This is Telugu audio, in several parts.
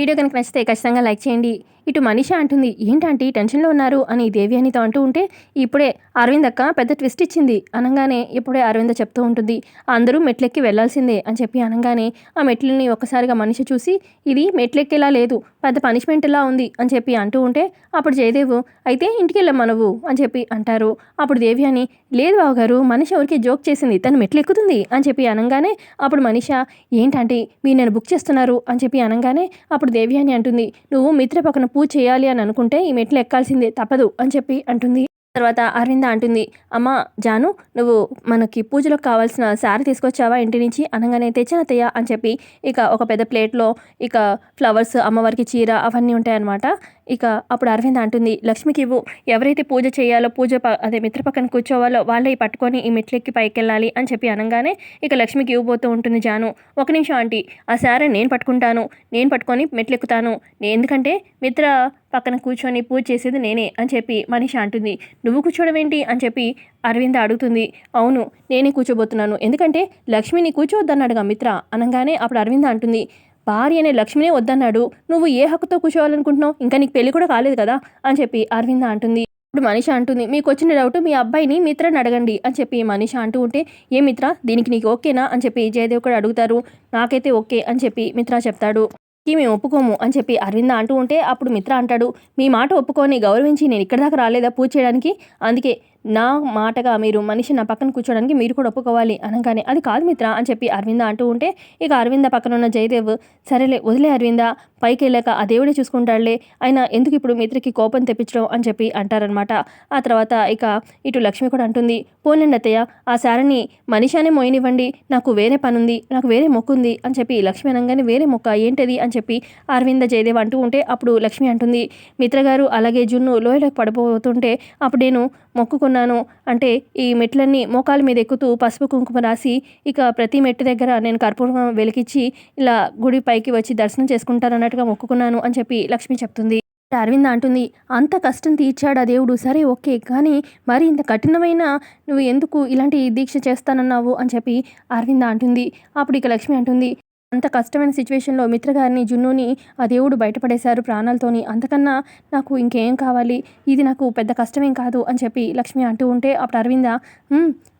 వీడియో కనుక నచ్చితే ఖచ్చితంగా లైక్ చేయండి. ఇటు మనీష అంటుంది ఏంటంటే టెన్షన్లో ఉన్నారు? అని దేవి అనితో అంటూ ఉంటే ఇప్పుడే అరవింద్ అక్క పెద్ద ట్విస్ట్ ఇచ్చింది. అనగానే ఇప్పుడే అరవింద చెప్తూ ఉంటుంది అందరూ మెట్లెక్కి వెళ్ళాల్సిందే అని చెప్పి అనగానే ఆ మెట్లని ఒక్కసారిగా మనిషి చూసి ఇది మెట్లెక్కేలా లేదు పెద్ద పనిష్మెంట్ పనిష్మెంట్లా ఉంది అని చెప్పి అంటూ ఉంటే అప్పుడు జయదేవు అయితే ఇంటికి వెళ్ళమ్మా నువ్వు అని చెప్పి అంటారు. అప్పుడు దేవి అని లేదు బావగారు మనిషి ఎవరికి జోక్ చేసింది తను మెట్లెక్కుతుంది అని చెప్పి అనగానే అప్పుడు మనిష ఏంటంటే మీరు నేను బుక్ చేస్తున్నారు అని చెప్పి అనగానే అప్పుడు దేవి అని అంటుంది నువ్వు మిత్ర పక్కన పూజ చేయాలి అని అనుకుంటే ఈ మెట్లు ఎక్కాల్సిందే తప్పదు అని చెప్పి అంటుంది. తర్వాత అరవింద అంటుంది అమ్మ జాను నువ్వు మనకి పూజలకు కావాల్సిన శారీ తీసుకొచ్చావా ఇంటి నుంచి? అనగానే తెచ్చిన తెయ్య అని చెప్పి ఇక ఒక పెద్ద ప్లేట్లో ఇక ఫ్లవర్స్ అమ్మవారికి చీర అవన్నీ ఉంటాయన్నమాట. ఇక అప్పుడు అరవింద్ అంటుంది లక్ష్మికి ఇవ్వు. ఎవరైతే పూజ చేయాలో పూజ అదే మిత్ర పక్కన కూర్చోవాలో వాళ్ళే పట్టుకొని ఈ మెట్లెక్కి పైకి వెళ్ళాలి అని చెప్పి అనగానే ఇక లక్ష్మికి ఇవ్వబోతూ ఉంటుంది జాను. ఒక నిమిషం ఆంటీ ఆ సారే నేను పట్టుకుంటాను. నేను పట్టుకొని మెట్లెక్కుతాను. ఎందుకంటే మిత్ర పక్కన కూర్చొని పూజ చేసేది నేనే అని చెప్పి మనిషి అంటుంది. నువ్వు కూర్చోవడం ఏంటి అని చెప్పి అరవింద అడుగుతుంది. అవును నేనే కూర్చోబోతున్నాను. ఎందుకంటే లక్ష్మిని కూర్చోవద్దన్నాడుగా మిత్ర అనగానే అప్పుడు అరవింద అంటుంది. భార్య అనే లక్ష్మినే వద్దన్నాడు. నువ్వు ఏ హక్కుతో కూర్చోవాలనుకుంటున్నావు? ఇంకా నీకు పెళ్ళి కూడా కాలేదు కదా? అని చెప్పి అరవింద అంటుంది. ఇప్పుడు మనిష అంటుంది మీకు వచ్చిన డౌట్ మీ అబ్బాయిని మిత్రని అడగండి అని చెప్పి మనిష అంటూ ఉంటే ఏ మిత్ర? దీనికి నీకు ఓకేనా? అని చెప్పి జయదేవ్ కూడా అడుగుతారు. నాకైతే ఓకే అని చెప్పి మిత్ర చెప్తాడు. మేము ఒప్పుకోము అని చెప్పి అరవింద అంటూ ఉంటే అప్పుడు మిత్ర అంటాడు మీ మాట ఒప్పుకొని గౌరవించి నేను ఇక్కడ దాకా రాలేదా పూజ చేయడానికి? అందుకే నా మాటగా మీరు మనిషి నా పక్కన కూర్చోడానికి మీరు కూడా ఒప్పుకోవాలి అనగానే అది కాదు మిత్ర అని చెప్పి అరవింద అంటూ ఉంటే ఇక అరవింద పక్కన ఉన్న జయదేవ్ సరేలే వదిలే అరవింద పైకి వెళ్ళాక ఆ దేవుడే చూసుకుంటాడులే అయినా ఎందుకు ఇప్పుడు మిత్రకి కోపం తెప్పించడం? అని చెప్పి అంటారనమాట ఆ తర్వాత ఇక ఇటు లక్ష్మి కూడా అంటుంది పోలేండి అత్తయ్య ఆ శారని మనిషానే మోయనివ్వండి నాకు వేరే పని ఉంది నాకు వేరే మొక్కు ఉంది అని చెప్పి లక్ష్మి అనగానే వేరే మొక్క ఏంటిది? అని చెప్పి అరవింద జయదేవ్ అంటూ ఉంటే అప్పుడు లక్ష్మి అంటుంది మిత్ర గారు అలాగే జున్ను లోయలోకి పడిపోతుంటే అప్పుడు నేను అనుకున్నాను అంటే ఈ మెట్లన్నీ మోకాల మీద ఎక్కుతూ పసుపు కుంకుమ రాసి ఇక ప్రతి మెట్టు దగ్గర నేను కర్పూరం వెలికిచ్చి ఇలా గుడి పైకి వచ్చి దర్శనం చేసుకుంటానన్నట్టుగా మొక్కుకున్నాను అని చెప్పి లక్ష్మి చెప్తుంది. అరవింద అంటుంది అంత కష్టం తీర్చాడా దేవుడు. సరే ఓకే. కానీ మరి ఇంత కఠినమైన నువ్వు ఎందుకు ఇలాంటి దీక్ష చేస్తానన్నావు? అని చెప్పి అరవింద అంటుంది. అప్పుడు ఇక లక్ష్మి అంటుంది అంత కష్టమైన సిచ్యువేషన్లో మిత్రగారిని జున్నుని ఆ దేవుడు బయటపడేశారు ప్రాణాలతోని. అంతకన్నా నాకు ఇంకేం కావాలి? ఇది నాకు పెద్ద కష్టమేం కాదు అని చెప్పి లక్ష్మి అంటూ ఉంటే అప్పుడు అరవింద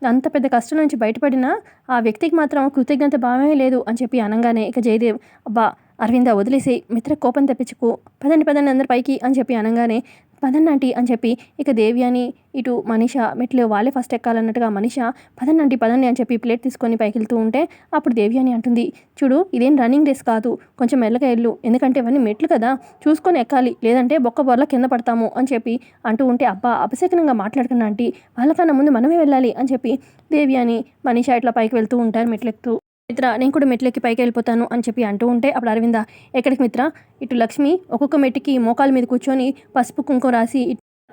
అంత పెద్ద కష్టం నుంచి బయటపడిన ఆ వ్యక్తికి మాత్రం కృతజ్ఞత భావమే లేదు అని చెప్పి అనగానే ఇక జయదేవ్ అబ్బా అరవింద వదిలేసి మిత్ర కోపం తెప్పించుకో పదండి పదండి అందరి పైకి అని చెప్పి అనగానే పదన్నంటి అని చెప్పి ఇక దేవి అని ఇటు మనిష మెట్లు వాళ్ళే ఫస్ట్ ఎక్కాలన్నట్టుగా మనిష పదన్నంటి పదండి అని చెప్పి ప్లేట్ తీసుకొని పైకి వెళ్తూ ఉంటే అప్పుడు దేవి అని అంటుంది చూడు ఇదేం రన్నింగ్ రేస్ కాదు కొంచెం మెల్లగా వెళ్ళు ఎందుకంటే ఇవన్నీ మెట్లు కదా చూసుకొని ఎక్కాలి లేదంటే బొక్క బొర్ల కింద పడతాము అని చెప్పి అంటూ ఉంటే అబ్బా అపశకనంగా మాట్లాడుకున్నా ఆంటీ వాళ్ళకన్నా ముందు మనమే వెళ్ళాలి అని చెప్పి దేవి అని మనిష ఇట్లా పైకి వెళ్తూ ఉంటారు మెట్లెక్కుతూ మిత్ర నేను కూడా మెట్లెక్కి పైకి వెళ్ళిపోతాను అని చెప్పి అంటూ ఉంటే అప్పుడు అరవింద ఎక్కడికి మిత్ర? ఇటు లక్ష్మి ఒక్కొక్క మెట్టికి మోకాల మీద కూర్చొని పసుపు కుంకుమ రాసి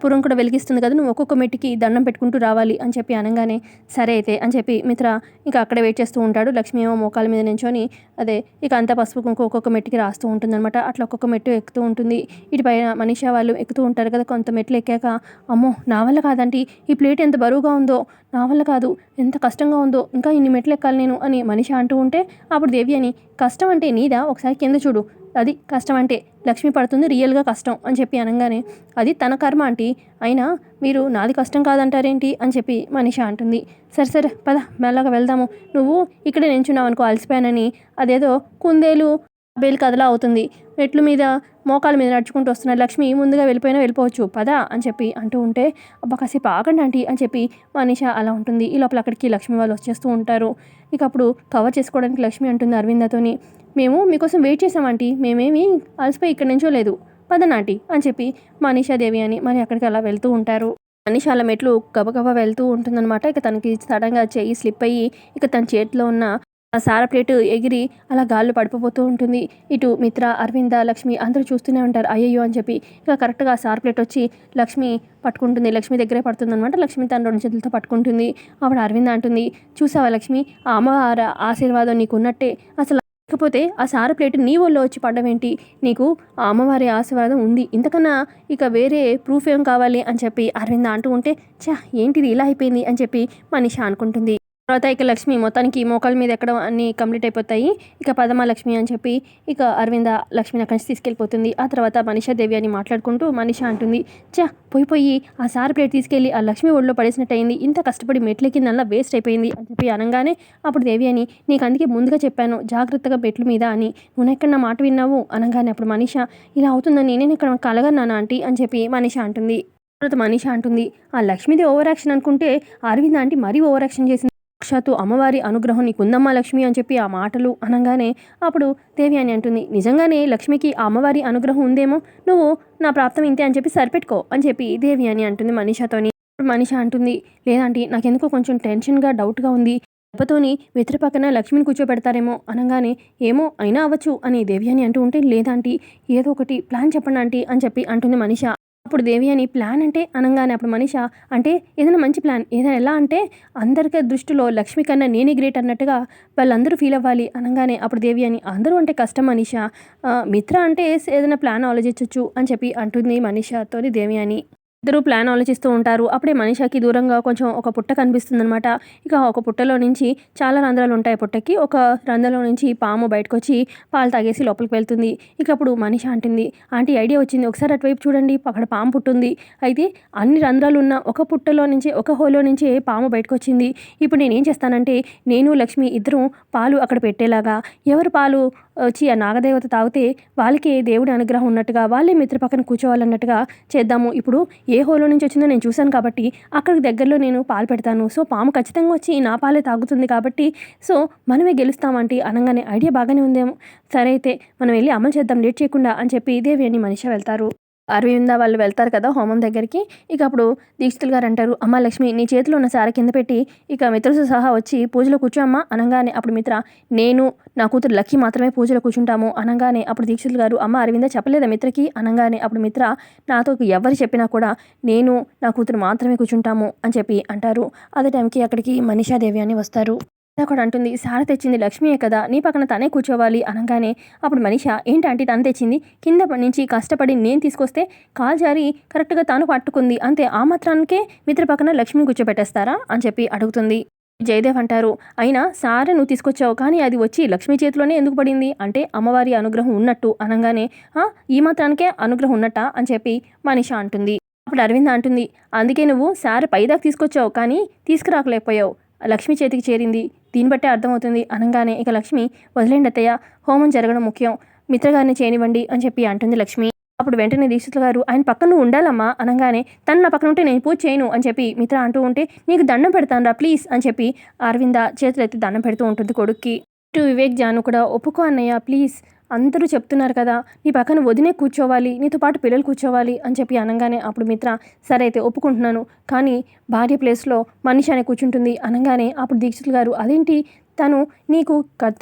పురం కూడా వెలిగిస్తుంది కదా నువ్వు ఒక్కొక్క మెట్టికి దండం పెట్టుకుంటూ రావాలి అని చెప్పి అనగానే సరే అయితే అని చెప్పి మిత్ర ఇంకా అక్కడే వెయిట్ చేస్తూ ఉంటాడు. లక్ష్మి ఏమో మోకాల మీద నించొని అదే ఇక అంతా పసుపు కుంకు ఒక్కొక్క మెట్టికి రాస్తూ ఉంటుందన్నమాట. అట్లా ఒక్కొక్క మెట్టు ఎక్కుతూ ఉంటుంది. ఇటు పైన మనీషా వాళ్ళు ఎక్కుతూ ఉంటారు కదా కొంత మెట్లు ఎక్కాక అమ్మో నా వల్ల కాదంటే ఈ ప్లేట్ ఎంత బరువుగా ఉందో నా వల్ల కాదు ఎంత కష్టంగా ఉందో ఇంకా ఇన్ని మెట్లు ఎక్కాలి నేను అని మనిషి అంటూ ఉంటే అప్పుడు దేవి అని కష్టం అంటే నీదా? ఒకసారి కింద చూడు. అది కష్టం అంటే లక్ష్మి పడుతుంది రియల్గా కష్టం అని చెప్పి అనగానే అది తన కర్మ ఆంటీ. అయినా మీరు నాది కష్టం కాదంటారేంటి అని చెప్పి మనిష అంటుంది. సరే సరే పద మెల్లగా వెళ్దాము. నువ్వు ఇక్కడే నించున్నావు అనుకో అలసిపోయానని. అదేదో కుందేలు బేలు కథలా అవుతుంది. మెట్లు మీద మోకాల మీద నడుచుకుంటూ వస్తున్న లక్ష్మి ముందుగా వెళ్ళిపోయినా వెళ్ళిపోవచ్చు. పద అని చెప్పి అంటూ ఉంటే అబ్బా కాసేపు ఆగండి ఆంటీ అని చెప్పి మనీష అలా ఉంటుంది. ఈ లోపల అక్కడికి లక్ష్మి వాళ్ళు వచ్చేస్తూ ఉంటారు. ఇక అప్పుడు కవర్ చేసుకోవడానికి లక్ష్మి అంటుంది అరవిందతోని మేము మీకోసం వెయిట్ చేసామంటీ మేమేమి అలసిపోయి ఇక్కడి నుంచో లేదు. పదనాటి అని చెప్పి మనీషాదేవి అని మరి అక్కడికి అలా వెళ్తూ ఉంటారు. మనీషా అలా మెట్లు గబగబా వెళ్తూ ఉంటుందన్నమాట. ఇక తనకి సడన్గా చెయ్యి స్లిప్ అయ్యి ఇక తన చేతిలో ఉన్న ఆ సార ప్లేటు ఎగిరి అలా గాల్లో పడిపోతూ ఉంటుంది. ఇటు మిత్ర అరవింద లక్ష్మి అందరూ చూస్తూనే ఉంటారు. అయ్యయ్యో అని చెప్పి ఇక కరెక్ట్గా సార్ ప్లేట్ వచ్చి లక్ష్మి పట్టుకుంటుంది. లక్ష్మి దగ్గరే పడుతుంది అనమాట లక్ష్మి తన రెండు చేతులతో పట్టుకుంటుంది. ఆవిడ అరవింద అంటుంది చూసావా లక్ష్మి ఆ అమ్మవారి ఆశీర్వాదం నీకు ఉన్నట్టే అసలు లేకపోతే ఆ సార ప్లేట్ నీ ఒళ్ళో వచ్చి పడ్డమేంటి నీకు ఆ అమ్మవారి ఆశీర్వాదం ఉంది. ఇంతకన్నా ఇక వేరే ప్రూఫ్ ఏం కావాలి? అని చెప్పి అరవింద అంటూ ఉంటే చా ఏంటిది? ఇలా అయిపోయింది? అని చెప్పి మనిష అనుకుంటుంది. తర్వాత ఇక లక్ష్మి మొత్తానికి మోకాల మీద ఎక్కడ అన్ని కంప్లీట్ అయిపోతాయి. ఇక పదమ లక్ష్మి అని చెప్పి ఇక అరవింద లక్ష్మిని అక్కడి నుంచి తీసుకెళ్ళిపోతుంది. ఆ తర్వాత మనీషా దేవి అని మాట్లాడుకుంటూ మనీషా అంటుంది చా పోయి పోయి ఆ సార్ ప్లేట్ తీసుకెళ్ళి ఆ లక్ష్మి ఒళ్ళో పడేసినట్టు అయింది ఇంత కష్టపడి మెట్ల కింద అలా వేస్ట్ అయిపోయింది అని చెప్పి అనగానే అప్పుడు దేవి అని నీకు అందుకే ముందుగా చెప్పాను జాగ్రత్తగా మెట్ల మీద అని. నువ్వు ఎక్కడ నా మాట విన్నావు? అనగానే అప్పుడు మనీషా ఇలా అవుతుందని నేను ఇక్కడ కలగన్నాను ఆంటీ? అని చెప్పి మనీషా అంటుంది. తర్వాత మనీషా అంటుంది ఆ లక్ష్మిది ఓవర్ యాక్షన్ అనుకుంటే అరవింద్ ఆంటీ మరీ ఓవర్ యాక్షన్ చేసింది. సాక్షాత్తు అమ్మవారి అనుగ్రహం నీకుందమ్మా లక్ష్మి అని చెప్పి ఆ మాటలు అనగానే అప్పుడు దేవి అని అంటుంది నిజంగానే లక్ష్మికి ఆ అమ్మవారి అనుగ్రహం ఉందేమో? నువ్వు నా ప్రాప్తం ఇంతే అని చెప్పి సరిపెట్టుకో అని చెప్పి దేవి అని అంటుంది మనీషాతోని. అప్పుడు మనీష అంటుంది లేదంటే నాకెందుకో కొంచెం టెన్షన్గా డౌట్గా ఉంది. దెబ్బతోని వెతిరి పక్కన లక్ష్మిని కూర్చోబెడతారేమో అనగానే ఏమో అయినా అవ్వచ్చు అని దేవి అని అంటూ ఉంటే లేదంటే ఏదో ఒకటి ప్లాన్ చెప్పండి ఆంటీ అని చెప్పి అంటుంది మనిష. అప్పుడు దేవి అని ప్లాన్ అంటే అనగానే అప్పుడు మనిష అంటే ఏదైనా మంచి ప్లాన్ ఏదైనా ఎలా అంటే అందరికీ దృష్టిలో లక్ష్మి కన్నా నేనే గ్రేట్ అన్నట్టుగా వాళ్ళందరూ ఫీల్ అవ్వాలి అనగానే అప్పుడు దేవి అని. అందరూ అంటే కష్టం మనీష. మిత్ర అంటే ఏదైనా ప్లాన్ ఆలోచించవచ్చు అని చెప్పి అంటుంది మనీషాతోని దేవి అని. ఇద్దరు ప్లాన్ ఆలోచిస్తూ ఉంటారు. అప్పుడే మనిషాకి దూరంగా కొంచెం ఒక పుట్ట కనిపిస్తుంది అనమాట ఇక ఒక పుట్టలో నుంచి చాలా రంధ్రాలు ఉంటాయి పుట్టకి. ఒక రంధ్రలో నుంచి పాము బయటకు వచ్చి పాలు తాగేసి లోపలికి వెళ్తుంది. ఇక అప్పుడు మనిష అంటుంది ఆంటీ ఐడియా వచ్చింది. ఒకసారి అటువైపు చూడండి. అక్కడ పాము పుట్టుంది. అయితే అన్ని రంధ్రాలు ఉన్న ఒక పుట్టలో నుంచి ఒక హోలో నుంచి పాము బయటకు వచ్చింది ఇప్పుడు నేను ఏం చేస్తానంటే నేను లక్ష్మి ఇద్దరం పాలు అక్కడ పెట్టేలాగా ఎవరు పాలు వచ్చి ఆ నాగదేవత తాగితే వాళ్ళకే దేవుడి అనుగ్రహం ఉన్నట్టుగా వాళ్ళే మిత్ర పక్కన కూర్చోవాలన్నట్టుగా చేద్దాము. ఇప్పుడు ఏ హోలో నుంచి వచ్చిందో నేను చూశాను కాబట్టి అక్కడికి దగ్గరలో నేను పాలు పెడతాను. సో పాము ఖచ్చితంగా వచ్చి నా పాలే తాగుతుంది కాబట్టి సో మనమే గెలుస్తామంటే అనగానే ఐడియా బాగానే ఉందేమో. సరే అయితే మనం వెళ్ళి అమలు చేద్దాం లేట్ చేయకుండా అని చెప్పి దేవి అని మనిషి వెళ్తారు. అరవింద వాళ్ళు వెళ్తారు కదా హోమం దగ్గరికి. ఇక అప్పుడు దీక్షితులు గారు అంటారు అమ్మ లక్ష్మి నీ చేతిలో ఉన్న సార కింద పెట్టి ఇక మిత్రతో సహా వచ్చి పూజలో కూర్చోమ్మా అనగానే అప్పుడు మిత్ర నేను నా కూతురు లక్ష్మి మాత్రమే పూజలో కూర్చుంటాము. అనగానే అప్పుడు దీక్షితులు గారు అమ్మ అరవింద చెప్పలేదా మిత్రకి? అనగానే అప్పుడు మిత్ర నాతో ఎవరు చెప్పినా కూడా నేను నా కూతురు మాత్రమే కూర్చుంటాము అని చెప్పి అంటారు. అదే టైంకి అక్కడికి మనీషాదేవి అని వస్తారు. కూడా అంటుంది సార తెచ్చింది లక్ష్మియే కదా నీ పక్కన తనే కూర్చోవాలి అనగానే అప్పుడు మనిష ఏంటంటే తను తెచ్చింది? కింద నుంచి కష్టపడి నేను తీసుకొస్తే కాల్ జారి కరెక్ట్గా తాను పట్టుకుంది అంతే ఆ మాత్రానికే మిత్ర పక్కన లక్ష్మిని కూర్చోబెట్టేస్తారా? అని చెప్పి అడుగుతుంది. జయదేవ్ అంటారు అయినా సారే నువ్వు తీసుకొచ్చావు కానీ అది వచ్చి లక్ష్మి చేతిలోనే ఎందుకు పడింది? అంటే అమ్మవారి అనుగ్రహం ఉన్నట్టు అనగానే ఈ మాత్రానికే అనుగ్రహం ఉన్నట్ట? అని చెప్పి మనిష అంటుంది. అప్పుడు అరవింద్ అంటుంది అందుకే నువ్వు సార్ పైదాకా తీసుకొచ్చావు కానీ తీసుకురాకలేకపోయావు లక్ష్మి చేతికి చేరింది. దీన్ని బట్టే అర్థమవుతుంది అనగానే ఇక లక్ష్మి వదిలేండి అత్తయ్య హోమం జరగడం ముఖ్యం. మిత్రగారిని చేయనివ్వండి అని చెప్పి అంటుంది లక్ష్మి. అప్పుడు వెంటనే దీక్షితులు గారు ఆయన పక్కన నువ్వు ఉండాలమ్మా అనగానే తను నా పక్కన ఉంటే నేను పూజ చేయను అని చెప్పి మిత్ర అంటూ ఉంటే నీకు దండం పెడతాను రా ప్లీజ్ అని చెప్పి అరవింద చేతులైతే దండం పెడుతూ ఉంటుంది కొడుక్కి. ఇటు వివేక్ జాను కూడా ఒప్పుకో అన్నయ్య ప్లీజ్ అందరూ చెప్తున్నారు కదా నీ పక్కన వదినే కూర్చోవాలి నీతో పాటు పిల్లలు కూర్చోవాలి అని చెప్పి అనగానే అప్పుడు మిత్ర సరే అయితే ఒప్పుకుంటున్నాను. కానీ భార్య ప్లేస్లో మనిషి అనే కూర్చుంటుంది అనగానే అప్పుడు దీక్షితులు గారు అదేంటి? తను నీకు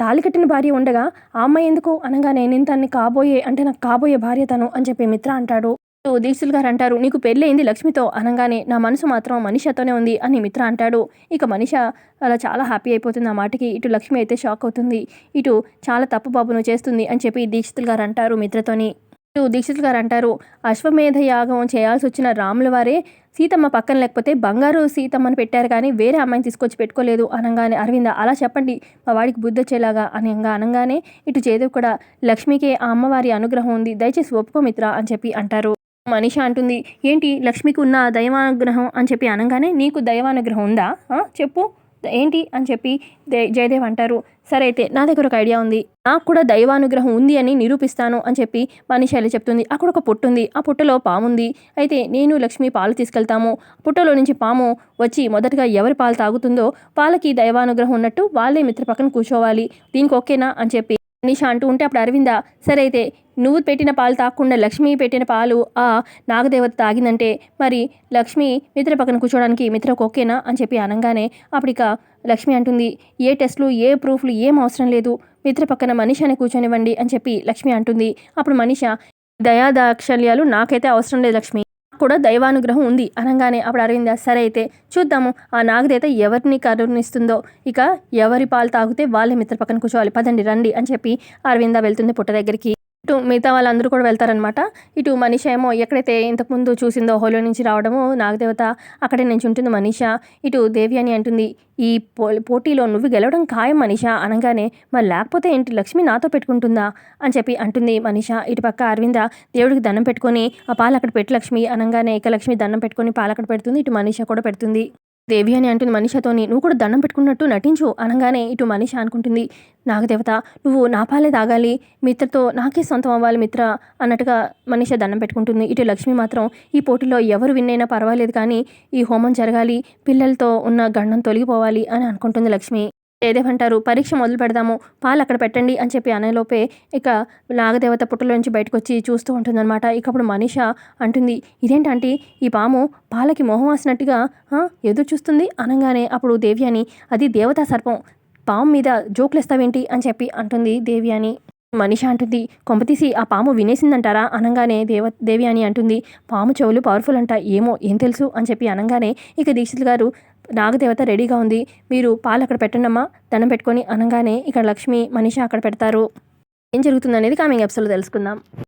తాళి కట్టిన భార్య ఉండగా ఆ అమ్మాయి ఎందుకు? అనగానే నేను తన్ని కాబోయే అంటే నాకు కాబోయే భార్య తను అని చెప్పి మిత్ర అంటాడు. అప్పుడు గారు అంటారు నీకు పెళ్ళయింది లక్ష్మితో అనగానే నా మనసు మాత్రం మనిషతోనే ఉంది అని మిత్ర అంటాడు. ఇక మనిష అలా చాలా హ్యాపీ అయిపోతుంది ఆ మాటకి. ఇటు లక్ష్మి అయితే షాక్ అవుతుంది. ఇటు చాలా తప్పు బాబును చేస్తుంది అని చెప్పి దీక్షితులు గారు అంటారు మిత్రతోని. ఇటు దీక్షితులు గారు అంటారు అశ్వమేధ యాగం చేయాల్సి వచ్చిన రాముల వారే సీతమ్మ పక్కన లేకపోతే బంగారు సీతమ్మని పెట్టారు కానీ వేరే అమ్మాయిని తీసుకొచ్చి పెట్టుకోలేదు అనగానే. అరవింద అలా చెప్పండి మా వాడికి బుద్ధి వచ్చేలాగా అని అనగా అనగానే. ఇటు చేదు కూడా లక్ష్మికే ఆ అమ్మవారి అనుగ్రహం ఉంది దయచేసి ఒప్పుకో మిత్ర అని చెప్పి అంటారు. మనిషి అంటుంది ఏంటి లక్ష్మికి ఉన్న దైవానుగ్రహం? అని చెప్పి అనగానే నీకు దైవానుగ్రహం ఉందా? చెప్పు. ఏంటి? అని చెప్పి జయదేవ్ అంటారు సరే అయితే నా దగ్గర ఒక ఐడియా ఉంది. నాకు కూడా దైవానుగ్రహం ఉంది అని నిరూపిస్తాను అని చెప్పి మనీషాలి చెప్తుంది అక్కడ ఒక పుట్టు ఉంది. ఆ పుట్టలో పాము ఉంది అయితే నేను లక్ష్మి పాలు తీసుకెళ్తాము. పుట్టలో నుంచి పాము వచ్చి మొదటగా ఎవరి పాలు తాగుతుందో వాళ్ళకి దైవానుగ్రహం ఉన్నట్టు వాళ్ళే మిత్ర పక్కన కూర్చోవాలి. దీనికి ఓకేనా? అని చెప్పి నిష అంటూ ఉంటే అప్పుడు అరవింద సరే అయితే నువ్వు పెట్టిన పాలు తాకుండా లక్ష్మి పెట్టిన పాలు ఆ నాగదేవత తాగిందంటే మరి లక్ష్మి మిత్ర పక్కన కూర్చోడానికి మిత్రకు ఓకేనా? అని చెప్పి అనగానే అప్పటిక లక్ష్మి అంటుంది ఏ టెస్ట్లు ఏ ప్రూఫ్లు ఏం అవసరం లేదు. మిత్ర పక్కన మనిషిని కూర్చొనివ్వండి అని చెప్పి లక్ష్మి అంటుంది. అప్పుడు మనిష దయాదాక్షల్యాలు నాకైతే అవసరం లేదు లక్ష్మి. కూడా దైవానుగ్రహం ఉంది అనగానే అప్పుడు అరవింద సరే అయితే చూద్దాము. ఆ నాగదేత ఎవరిని కరుణిస్తుందో ఇక ఎవరి పాలు తాగితే వాళ్ళే మిత్ర పక్కన కూర్చోవాలి. పదండి రండి అని చెప్పి అరవింద వెళ్తుంది పుట్ట దగ్గరికి. ఇటు మిగతా వాళ్ళందరూ కూడా వెళ్తారనమాట ఇటు మనీష ఏమో ఎక్కడైతే ఇంతకుముందు చూసిందో హోలో నుంచి రావడము నాగదేవత అక్కడే నుంచి ఉంటుంది మనీష. ఇటు దేవి అని అంటుంది ఈ పో పోటీలో నువ్వు గెలవడం ఖాయం మనీష. అనగానే మరి లేకపోతే ఏంటి లక్ష్మి నాతో పెట్టుకుంటుందా? అని చెప్పి అంటుంది మనీష. ఇటు పక్క అరవింద దేవుడికి దండం పెట్టుకొని ఆ పాలు అక్కడ పెట్టు లక్ష్మి. అనగానే ఇక లక్ష్మి దండం పెట్టుకొని పాలు అక్కడ పెడుతుంది. ఇటు మనీష కూడా పెడుతుంది. దేవి అని అంటుంది మనీషతోని. నువ్వు కూడా దండం పెట్టుకున్నట్టు నటించు అనగానే ఇటు మనీష అనుకుంటుంది. నాగదేవత నువ్వు నా పాలే తాగాలి. మిత్రతో నాకే సొంతం అవ్వాలి మిత్ర అన్నట్టుగా మనీష దండం పెట్టుకుంటుంది. ఇటు లక్ష్మి మాత్రం ఈ పోటీలో ఎవరు విన్నైనా పర్వాలేదు కానీ ఈ హోమం జరగాలి. పిల్లలతో ఉన్న గండం తొలగిపోవాలి అని అనుకుంటుంది లక్ష్మి. ఏదేమంటారు పరీక్ష మొదలు పెడదాము పాలు అక్కడ పెట్టండి అని చెప్పి అనేలోపే ఇక నాగదేవత పుట్టలోంచి బయటకు వచ్చి చూస్తూ ఉంటుందన్నమాట. ఇక అప్పుడు మనీష అంటుంది ఇదేంటంటే ఈ పాము పాలకి మొహం వాసినట్టుగా ఎదురు చూస్తుంది? అనగానే అప్పుడు దేవి అని అది దేవతా సర్పం పాము మీద జోకులేస్తావేంటి? అని చెప్పి అంటుంది దేవి అని మనిష అంటుంది కొంపతీసి ఆ పాము వినేసిందంటారా? అనగానే దేవ దేవి అని అంటుంది పాము చెవులు పవర్ఫుల్ అంట ఏమో ఏం తెలుసు? అని చెప్పి అనగానే ఇక దీక్షితులు గారు నాగదేవత రెడీగా ఉంది మీరు పాలు అక్కడ పెట్టండమ్మా దండం పెట్టుకొని అనగానే ఇక్కడ లక్ష్మి మనిష అక్కడ పెడతారు. ఏం జరుగుతుందనేది కామింగ్ ఎపిసోడ్లో తెలుసుకుందాం.